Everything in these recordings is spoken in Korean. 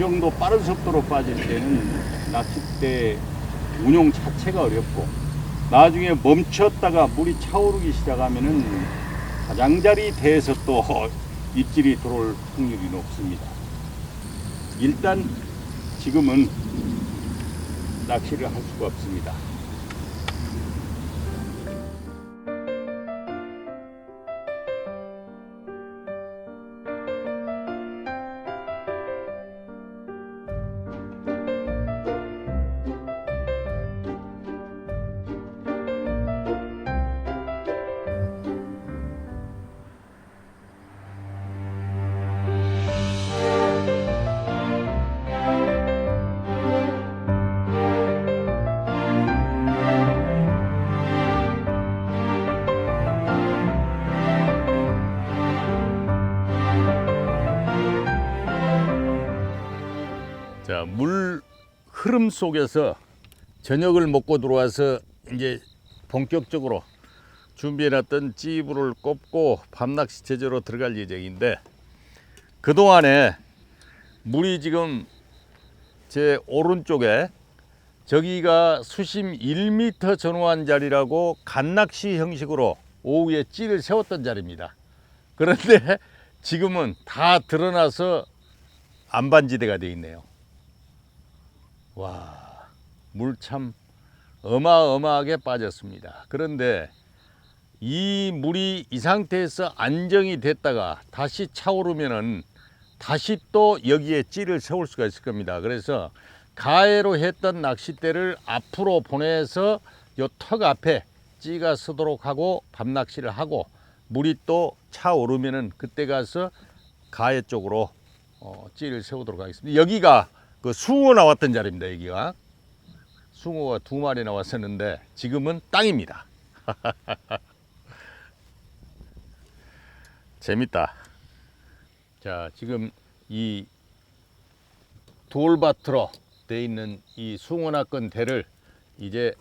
정도 빠른 속도로 빠질 때는 낚싯대 운용 자체가 어렵고 나중에 멈췄다가 물이 차오르기 시작하면은 가장자리 대에서 또 입질이 들어올 확률이 높습니다. 일단 지금은 낚시를 할 수가 없습니다. 물 흐름 속에서 저녁을 먹고 들어와서 이제 본격적으로 준비해놨던 찌부를 꼽고 밤낚시 제조로 들어갈 예정인데 그동안에 물이 지금 제 오른쪽에 저기가 수심 1m 전후한 자리라고 간낚시 형식으로 오후에 찌를 세웠던 자리입니다. 그런데 지금은 다 드러나서 안반지대가 되어 있네요. 와, 물 참 어마어마하게 빠졌습니다. 그런데 이 물이 이 상태에서 안정이 됐다가 다시 차오르면은 다시 또 여기에 찌를 세울 수가 있을 겁니다. 그래서 가해로 했던 낚싯대를 앞으로 보내서 요 턱 앞에 찌가 서도록 하고 밤낚시를 하고 물이 또 차오르면은 그때 가서 가해 쪽으로 어, 찌를 세우도록 하겠습니다. 여기가 그 숭어 나왔던 자리입니다. 여기가 숭어가 두 마리 나왔었는데 지금은 땅입니다. 재밌다. 자, 지금 이 돌밭으로 돼 있는 이 숭어나건 대를 이제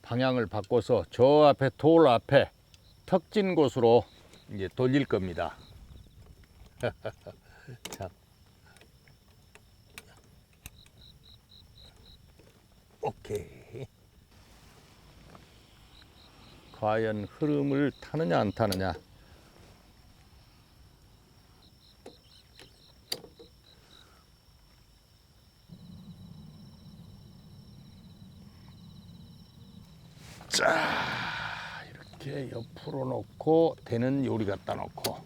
방향을 바꿔서 저 앞에 돌 앞에 턱진 곳으로 이제 돌릴 겁니다. 자. 오케이. 과연 흐름을 타느냐 안 타느냐. 자, 이렇게 옆으로 놓고 되는 요리 갖다 놓고.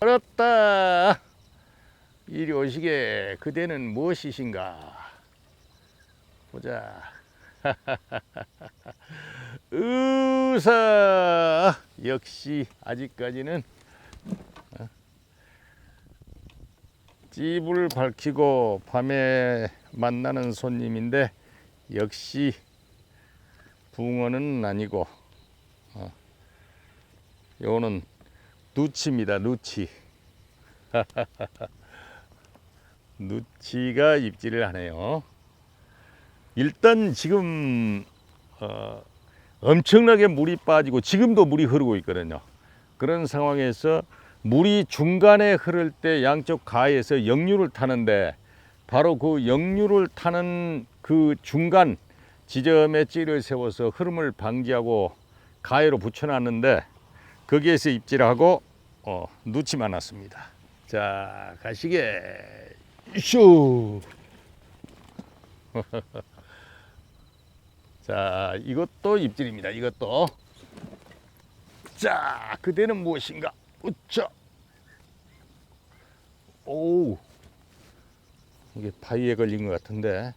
알았다. 오시게 그대는 무엇이신가? 보자. 의사! 역시 아직까지는 어, 집을 밝히고 밤에 만나는 손님인데 역시 붕어는 아니고 어, 요거는 누치입니다 누치 누치가 입질을 하네요. 일단 지금 어, 엄청나게 물이 빠지고 지금도 물이 흐르고 있거든요. 그런 상황에서 물이 중간에 흐를 때 양쪽 가에서 역류를 타는데 바로 그 역류를 타는 그 중간 지점에 찌를 세워서 흐름을 방지하고 가해로 붙여놨는데 거기에서 입질하고 어, 누치만 났습니다. 자 가시게 쇼. 자, 이것도 입질입니다. 이것도. 자, 그대는 무엇인가? 우차. 오. 이게 바위에 걸린 것 같은데.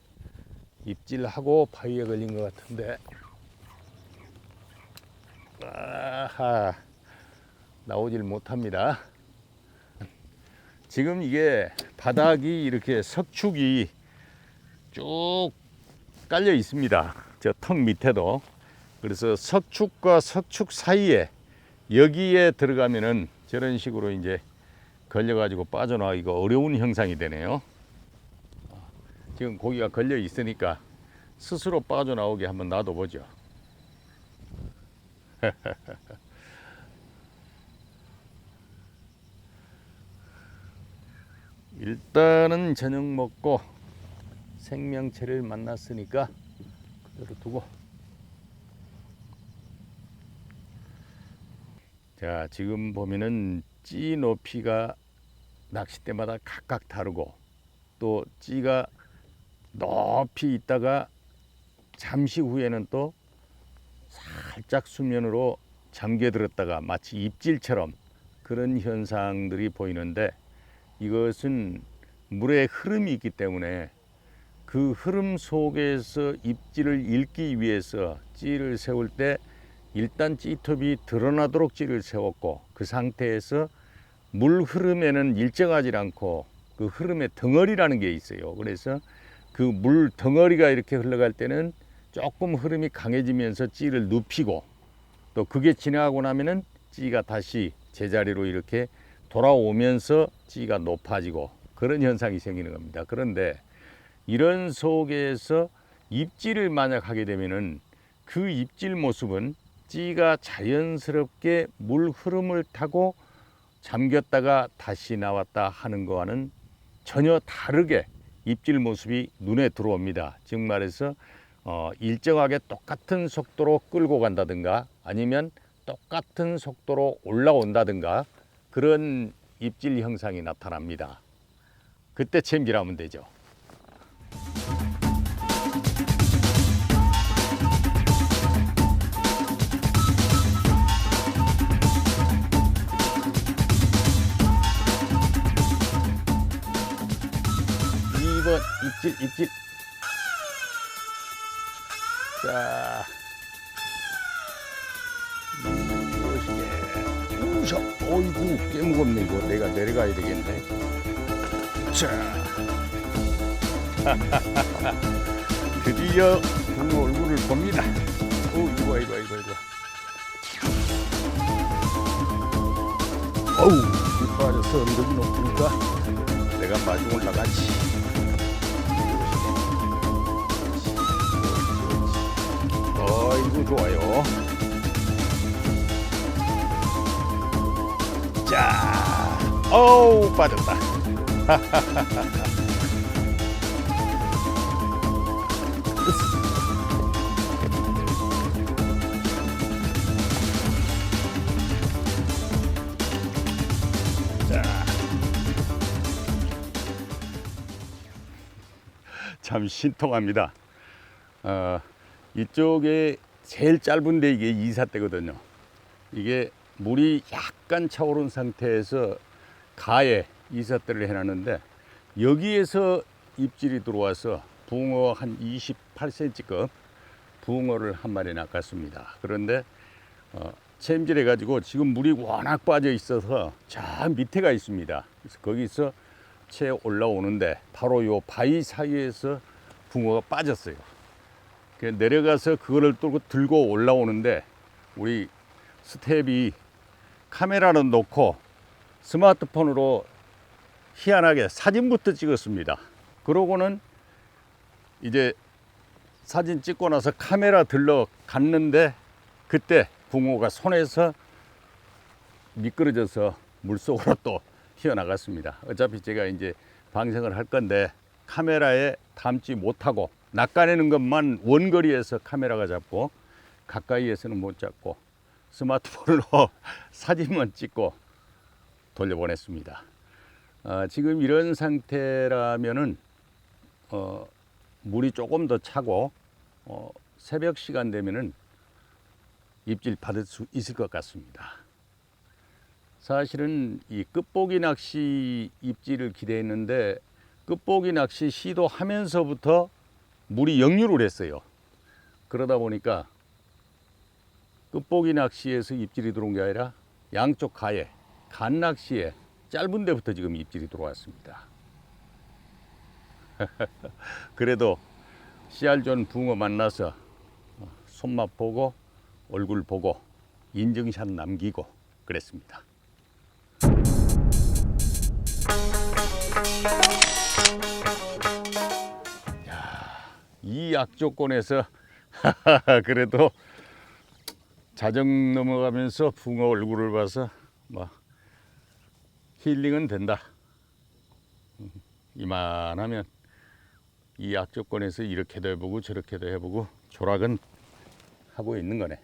입질하고 바위에 걸린 것 같은데. 아하. 나오질 못합니다. 지금 이게 바닥이 이렇게 석축이 쭉 깔려 있습니다. 저 턱 밑에도. 그래서 석축과 석축 사이에 여기에 들어가면은 저런 식으로 이제 걸려가지고 빠져나가기가 어려운 형상이 되네요. 지금 고기가 걸려 있으니까 스스로 빠져나오게 한번 놔둬보죠. 일단은 저녁 먹고 생명체를 만났으니까 그대로 두고. 자 지금 보면은 찌 높이가 낚싯대마다 각각 다르고 또 찌가 높이 있다가 잠시 후에는 또 살짝 수면으로 잠겨들었다가 마치 입질처럼 그런 현상들이 보이는데 이것은 물의 흐름이 있기 때문에 그 흐름 속에서 입질을 읽기 위해서 찌를 세울 때 일단 찌톱이 드러나도록 찌를 세웠고 그 상태에서 물 흐름에는 일정하지 않고 그 흐름의 덩어리라는 게 있어요. 그래서 그 물 덩어리가 이렇게 흘러갈 때는 조금 흐름이 강해지면서 찌를 눕히고 또 그게 지나가고 나면은 찌가 다시 제자리로 이렇게 돌아오면서 찌가 높아지고 그런 현상이 생기는 겁니다. 그런데 이런 속에서 입질을 만약 하게 되면은 그 입질 모습은 찌가 자연스럽게 물 흐름을 타고 잠겼다가 다시 나왔다 하는 거와는 전혀 다르게 입질 모습이 눈에 들어옵니다. 즉 말해서 어, 일정하게 똑같은 속도로 끌고 간다든가 아니면 똑같은 속도로 올라온다든가 그런 입질 형상이 나타납니다. 그때 챔질하면 되죠. 입질 입질 자 어이구 꽤 무겁네 이거. 내가 내려가야 되겠네. 자. 드디어 붕어 얼굴을 봅니다. 오 이거 이거 이거 이거 어우 이 빠져서 언덕이 높으니까 내가 마중 올라가지. 어이구 좋아요 자 어우 빠졌다 자. 참 신통합니다. 어, 이쪽에 제일 짧은 데 이게 이삿대거든요. 이게 물이 약간 차오른 상태에서 가에 이삿대를 해놨는데 여기에서 입질이 들어와서 붕어 한 28cm급 붕어를 한 마리 낚았습니다. 그런데 어, 챔질해 가지고 지금 물이 워낙 빠져 있어서 저 밑에가 있습니다. 그래서 거기서 채 올라오는데 바로 요 바위 사이에서 붕어가 빠졌어요. 그 내려가서 그거를 또 들고 올라오는데 우리 스텝이 카메라는 놓고 스마트폰으로 희한하게 사진부터 찍었습니다. 그러고는 이제 사진 찍고 나서 카메라 들러 갔는데 그때 붕어가 손에서 미끄러져서 물속으로 또 튀어나갔습니다. 어차피 제가 이제 방생을 할 건데 카메라에 담지 못하고 낚아내는 것만 원거리에서 카메라가 잡고 가까이에서는 못 잡고 스마트폰으로 사진만 찍고 돌려보냈습니다. 어, 지금 이런 상태라면은 어, 물이 조금 더 차고 어, 새벽 시간 되면은 입질 받을 수 있을 것 같습니다. 사실은 이 끝보기 낚시 입질을 기대했는데 끝보기 낚시 시도하면서부터 물이 역류를 했어요. 그러다 보니까 끝보기 낚시에서 입질이 들어온 게 아니라 양쪽 가에 간 낚시에 짧은 데부터 지금 입질이 들어왔습니다. 그래도 씨알존 붕어 만나서 손맛 보고 얼굴 보고 인증샷 남기고 그랬습니다. 이 악조건에서 그래도 자정 넘어가면서 붕어 얼굴을 봐서 뭐 힐링은 된다. 음. 이만하면 이 악조건에서 이렇게도 해보고 저렇게도 해보고 조락은 하고 있는 거네.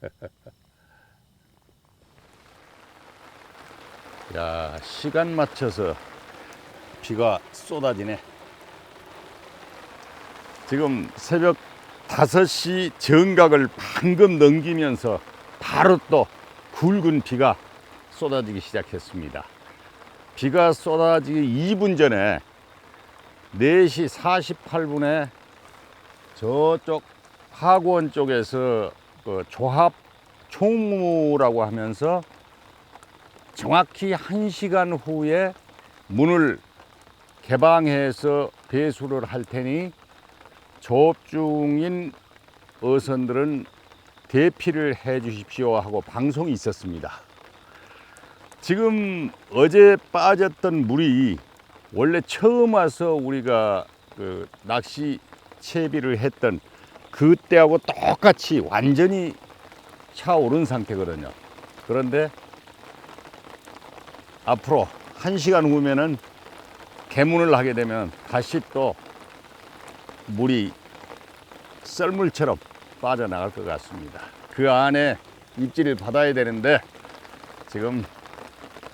야 시간 맞춰서 비가 쏟아지네. 지금 새벽 5시 정각을 방금 넘기면서 바로 또 굵은 비가 쏟아지기 시작했습니다. 비가 쏟아지기 2분 전에 4시 48분에 저쪽 학원 쪽에서 그 조합 총무라고 하면서 정확히 1시간 후에 문을 개방해서 배수를 할 테니 조업 중인 어선들은 대피를 해 주십시오 하고 방송이 있었습니다. 지금 어제 빠졌던 물이 원래 처음 와서 우리가 그 낚시 채비를 했던 그때하고 똑같이 완전히 차오른 상태거든요. 그런데 앞으로 한 시간 후면은 개문을 하게 되면 다시 또 물이 썰물처럼 빠져나갈 것 같습니다. 그 안에 입질을 받아야 되는데 지금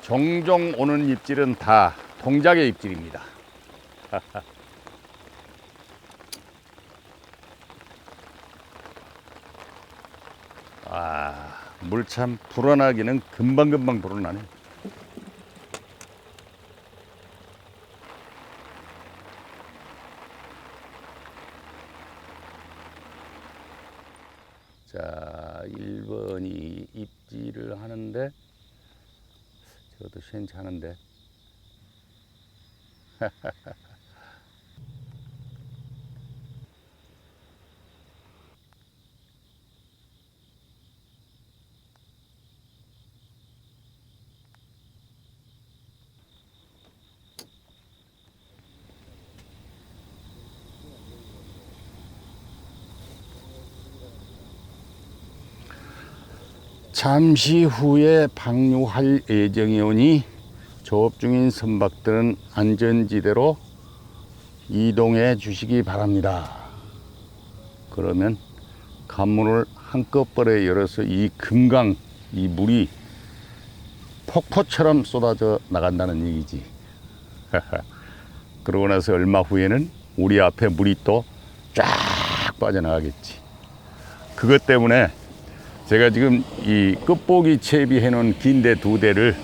종종 오는 입질은 다 동작의 입질입니다. 아, 물 참 불어나기는 금방금방 불어나네. 자, 1번이 입질을 하는데 저것도 괜찮은데 잠시 후에 방류할 예정이오니 조업 중인 선박들은 안전지대로 이동해 주시기 바랍니다. 그러면 관문을 한꺼번에 열어서 이 금강 이 물이 폭포처럼 쏟아져 나간다는 얘기지. 그러고 나서 얼마 후에는 우리 앞에 물이 또 쫙 빠져나가겠지. 그것 때문에 제가 지금 이 끝보기 채비해 놓은 긴대 두 대를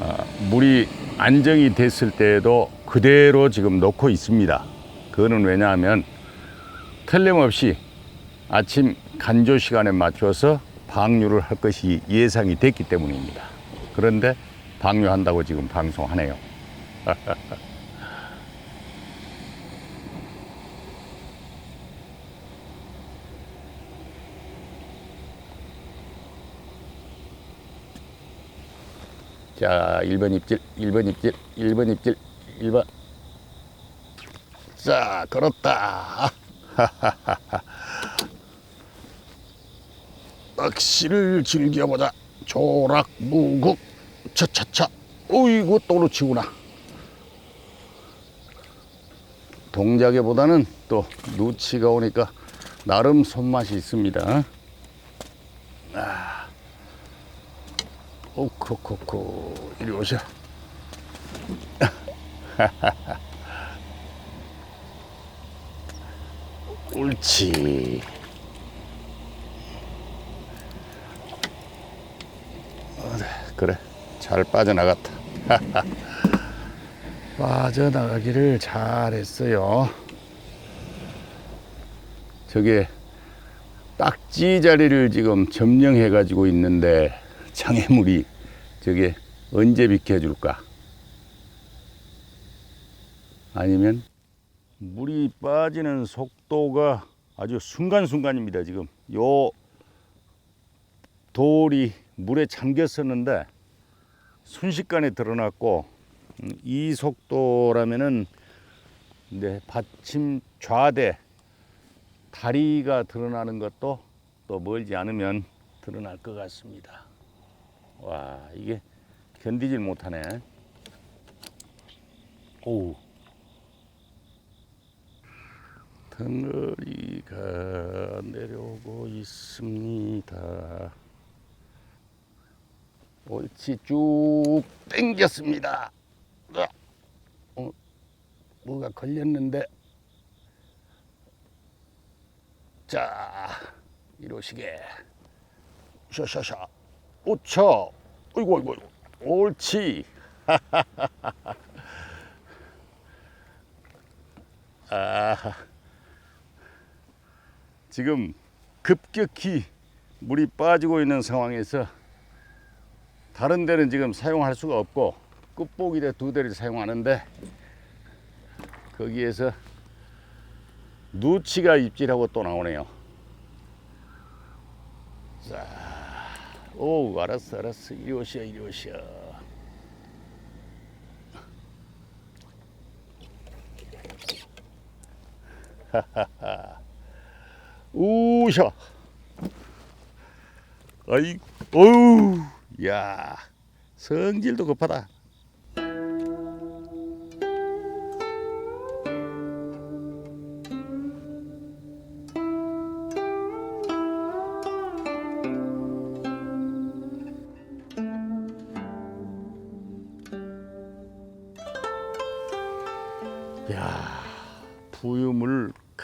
아, 물이 안정이 됐을 때에도 그대로 지금 놓고 있습니다. 그거는 왜냐하면 틀림없이 아침 간조 시간에 맞춰서 방류를 할 것이 예상이 됐기 때문입니다. 그런데 방류한다고 지금 방송하네요. 자, 1번 입질, 1번 입질, 1번 입질, 1번. 자, 걸었다. 낚시를 즐겨보자. 조락, 무국, 차차차. 어이구, 또 놓치구나. 동작에보다는 또 누치가 오니까 나름 손맛이 있습니다. 오코코코 이리 오셔. 옳지. 어, 네, 그래 잘 빠져나갔다. 빠져나가기를 잘했어요. 저게 딱지 자리를 지금 점령해 가지고 있는데 장애물이 저게 언제 비켜줄까? 아니면 물이 빠지는 속도가 아주 순간순간입니다. 지금 요 돌이 물에 잠겼었는데 순식간에 드러났고 음, 이 속도라면은 이제 받침 좌대 다리가 드러나는 것도 또 멀지 않으면 드러날 것 같습니다. 와 이게 견디질 못하네. 오. 덩어리가 내려오고 있습니다. 옳지 쭉 당겼습니다. 어, 뭐가 걸렸는데 자 이러시게 샤샤샤 오차 어이구 어이구. 옳지 아 지금 급격히 물이 빠지고 있는 상황에서 다른 데는 지금 사용할 수가 없고 끝보기대 두 대를 사용하는데 거기에서 누치가 입질하고 또 나오네요. 자, 오, 알았어, 알았어. 이리 오시오, 이리 오시오. 우샤. 아이, 어우, 야, 성질도 급하다.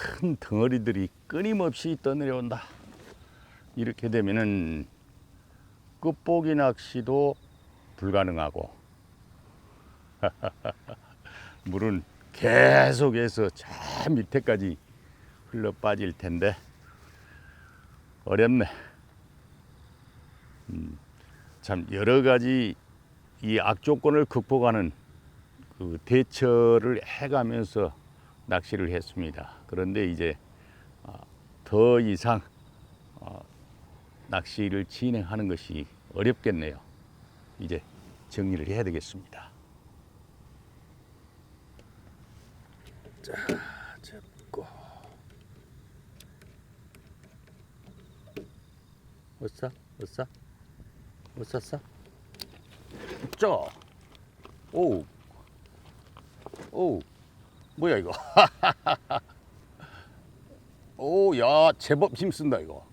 큰 덩어리들이 끊임없이 떠내려온다. 이렇게 되면은 끝보기 낚시도 불가능하고 물은 계속해서 저 밑에까지 흘러 빠질 텐데 어렵네. 음, 참 여러 가지 이 악조건을 극복하는 그 대처를 해가면서 낚시를 했습니다. 그런데 이제 어, 더 이상 어, 낚시를 진행하는 것이 어렵겠네요. 이제 정리를 해야 되겠습니다. 자, 잡고. 어싸? 어싸? 어쌌어? 짜. 오. 오. 뭐야 이거? 오, 야, 제법 힘쓴다 이거.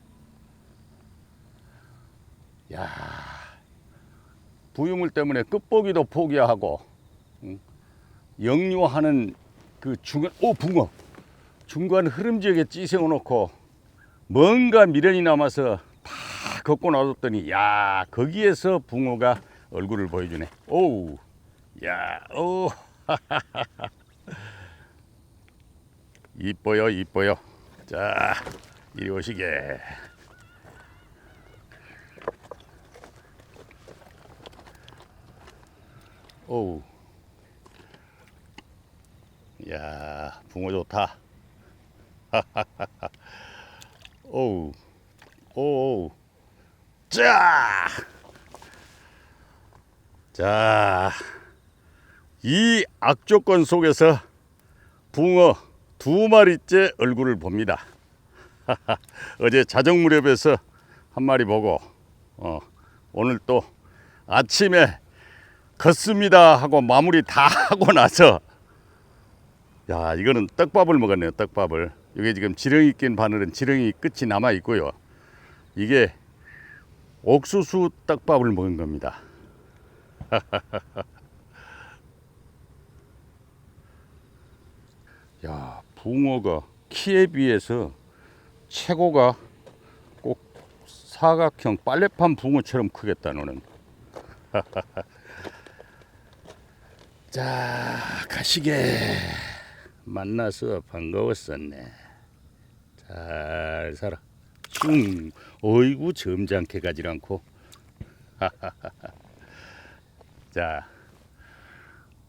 야, 부유물 때문에 끝보기도 포기하고 응? 역류하는 그 중간, 오 붕어 중간 흐름 지역에 찌세워 놓고 뭔가 미련이 남아서 다 걷고 나뒀더니 야 거기에서 붕어가 얼굴을 보여주네. 오우, 야, 오. 이뻐요, 이뻐요. 자, 이리 오시게. 오우. 야, 붕어 좋다. 오우. 오우. 자! 자, 이 악조건 속에서 붕어 두 마리째 얼굴을 봅니다. 어제 자정 무렵에서 한 마리 보고 어, 오늘 또 아침에 걷습니다 하고 마무리 다 하고 나서 야 이거는 떡밥을 먹었네요 떡밥을. 이게 지금 지렁이 낀 바늘은 지렁이 끝이 남아 있고요. 이게 옥수수 떡밥을 먹은 겁니다. 야 붕어가 키에 비해서 최고가 꼭 사각형 빨래판 붕어처럼 크겠다 너는. 자 가시게. 만나서 반가웠었네. 잘 살아. 슝. 어이구 점잖게 가질 않고. 자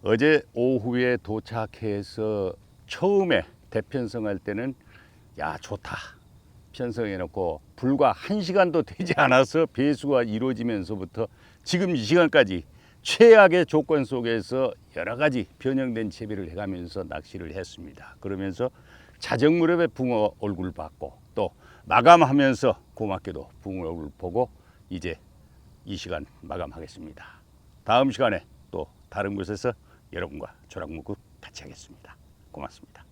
어제 오후에 도착해서 처음에 대편성할 때는 야 좋다 편성해 놓고 불과 한 시간도 되지 않아서 배수가 이루어지면서부터 지금 이 시간까지 최악의 조건 속에서 여러 가지 변형된 채비를 해가면서 낚시를 했습니다. 그러면서 자정 무렵에 붕어 얼굴 봤고 또 마감하면서 고맙게도 붕어 얼굴 보고 이제 이 시간 마감하겠습니다. 다음 시간에 또 다른 곳에서 여러분과 조랑무구 같이 하겠습니다. 고맙습니다.